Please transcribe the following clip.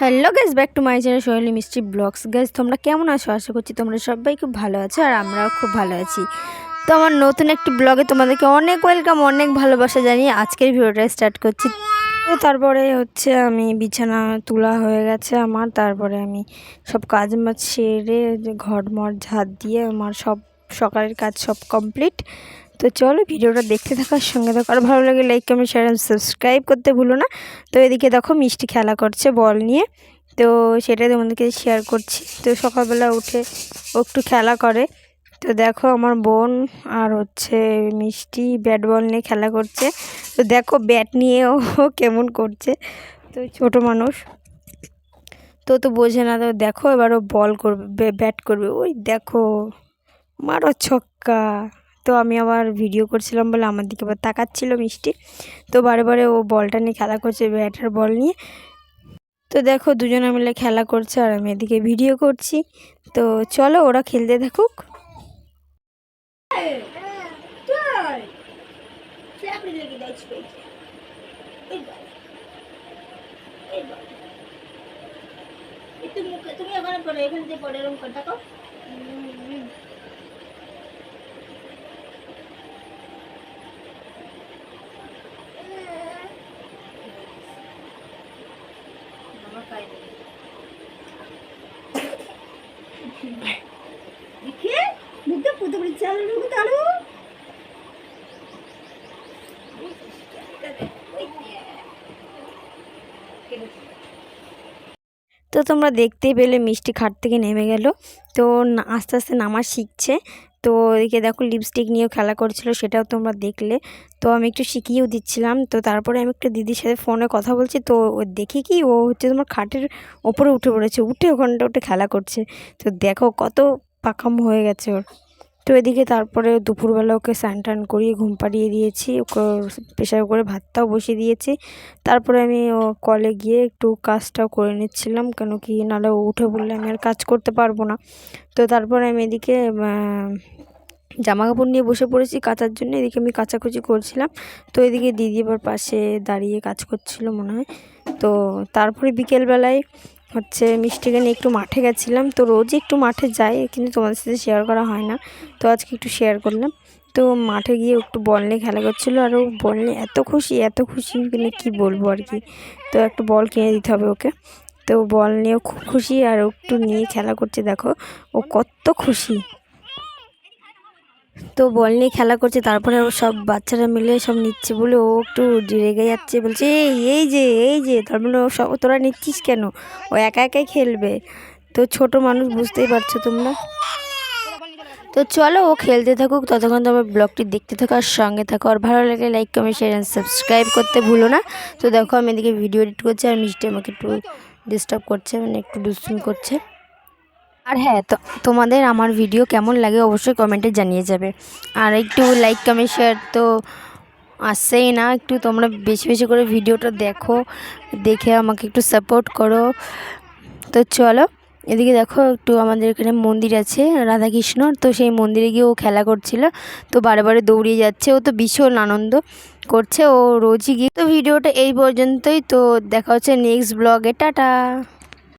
Hello guys back to my channel Soheli Mishti vlogs guys তোমরা কেমন আছো? আশা করছি তোমরা সবাই খুব ভালো আছো আর আমরাও খুব ভালো আছি। তো আমার নতুন একটি ব্লগে তোমাদেরকে অনেক ওয়েলকাম অনেক ভালোবাসা জানিয়ে আজকের ভিডিওটা স্টার্ট করছি। তো তারপরে হচ্ছে আমি বিছানা তোলা হয়ে গেছে আমার, তারপরে আমি সব কাজ মাজ সেরে ঘর মর ঝাড় দিয়ে আমার সব সকালের কাজ সব কমপ্লিট তো চলো ভিডিওটা দেখতে থাকার সঙ্গে দেখো আর ভালো লাগে লাইক কমেন্ট শেয়ার সাবস্ক্রাইব করতে ভুলো না। তো এদিকে দেখো মিষ্টি খেলা করছে বল নিয়ে। তো সেটাই তোমাদেরকে শেয়ার করছি। তো সকালবেলা উঠে ও একটু খেলা করে। তো দেখো আমার বোন আর হচ্ছে মিষ্টি ব্যাট বল নিয়ে খেলা করছে। তো দেখো ব্যাট নিয়ে ও কেমন করছে। তো ছোট মানুষ। তো তো বোঝে না, তো দেখো এবার ও বল করবে ব্যাট করবে। ওই দেখো, মারো ছক্কা। তো আমি আবার ভিডিও করছিলাম বলে আমার দিকে আবার তাকাচ্ছিল মিষ্টি। তো বারে বারে ও বলটা নিয়ে খেলা করছে ব্যাটার বল নিয়ে। তো দেখো দুজনে মিলে খেলা করছে আর আমি এদিকে ভিডিও করছি। তো চলো ওরা খেলতে থাকুক। তুমি ওখানে পড়ো, এখানে পড়ে, এরকম করে দেখে মুখে পুতো চালু তো তোমরা দেখতেই পেলে মিষ্টি খাট থেকে নেমে গেল। তো আস্তে আস্তে নামা শিখছে। তো এদিকে দেখো লিপস্টিক নিয়েও খেলা করছিল, সেটাও তোমরা দেখলে। তো আমি একটু শিখিয়েও দিচ্ছিলাম। তো তারপরে আমি একটু দিদির সাথে ফোনে কথা বলছি। তো ও দেখি কি ও হচ্ছে তোমার খাটের ওপরে উঠে পড়েছে, উঠে ওখানটা উঠে খেলা করছে। তো দেখো কত পাকাম হয়ে গেছে ওর। তো এদিকে তারপরে দুপুরবেলা ওকে স্নান টান করিয়ে ঘুম পাড়িয়ে দিয়েছি। ওকে প্রেশার করে ভাতটাও বসিয়ে দিয়েছি। তারপরে আমি ও কলে গিয়ে একটু কাজটাও করে নিচ্ছিলাম, কেন কি নাহলে ও উঠে বললে আমি আর কাজ করতে পারব না। তো তারপরে আমি এদিকে জামা কাপড় নিয়ে বসে পড়েছি কাচার জন্য। এদিকে আমি কাচাকুচি করছিলাম। তো এদিকে দিদি আবার পাশে দাঁড়িয়ে কাজ করছিল মনে হয়। তো তারপরে বিকেলবেলায় হচ্ছে মিষ্টিকে নিয়ে একটু মাঠে গেছিলাম। তো রোজই একটু মাঠে যাই, কিন্তু তোমাদের সাথে শেয়ার করা হয় না। তো আজকে একটু শেয়ার করলাম। তো মাঠে গিয়ে একটু বল নিয়ে খেলা করছিল আর ও বল নিয়ে এত খুশি এত খুশি মানে কী বলব আর কি। তো একটা বল কিনে দিতে হবে ওকে। তো বল নিয়েও খুব খুশি আর ও একটু নিয়ে খেলা করছে দেখো। ও কত খুশি। তো বল নিয়ে খেলা করছে, তারপরে সব বাচ্চারা মিলে সব নিচ্ছে বলে ও একটু রেগে যাচ্ছে, বলছে, এই এই যে এই যে। তার মানে ও সব, তোরা নিচ্ছিস কেন? ও একা একাই খেলবে। তো ছোট মানুষ বুঝতেই পারছ তোমরা। তো চলো ও খেলতে থাকুক, ততক্ষণ তোমার ব্লগটি দেখতে থাকো আর সঙ্গে থাকো। আর ভালো লাগলে like comment share and subscribe করতে ভুলো না। তো দেখো আমি এদিকে ভিডিও এডিট করছি আর মিষ্টি আমাকে একটু ডিস্টার্ব করছে মানে একটু দুষ্টুমি করছে। আর হ্যাঁ তোমাদের আমার ভিডিও কেমন লাগে অবশ্যই কমেন্টে জানিয়ে যাবে। আর একটু লাইক কমেন্ট শেয়ার তো আসছেই না, একটু তোমরা বেশি বেশি করে ভিডিওটা দেখো, দেখে আমাকে একটু সাপোর্ট করো। তো চলো, এদিকে দেখো একটু আমাদের এখানে মন্দির আছে, রাধাকৃষ্ণ, তো সেই মন্দিরে গিয়ে ও খেলা করছিল, তো বারে বারে দৌড়িয়ে যাচ্ছে, ও তো ভীষণ আনন্দ করছে, ও রোজই গিয়ে। তো ভিডিওটা এই পর্যন্তই, তো দেখা হচ্ছে নেক্সট ব্লগে টাটা!